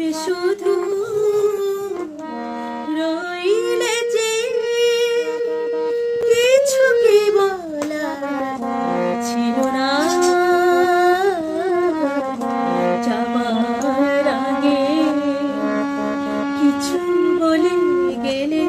থাকবে শুধু রইলে যে কিছু কি বলা ছিল না। যাবার আগে কিছু বলে গেলে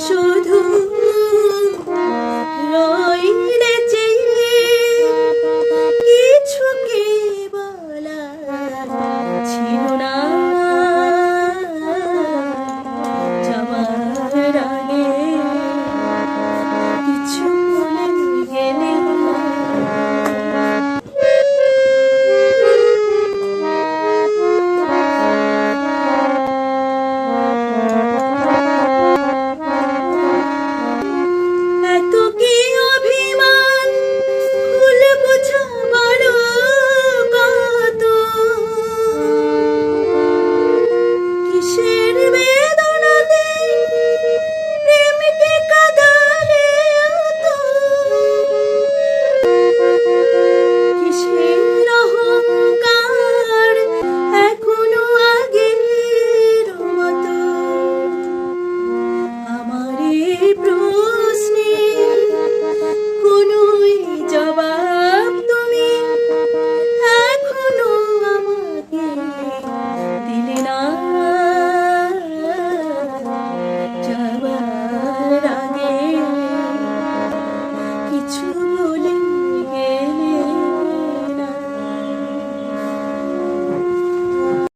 Shoot.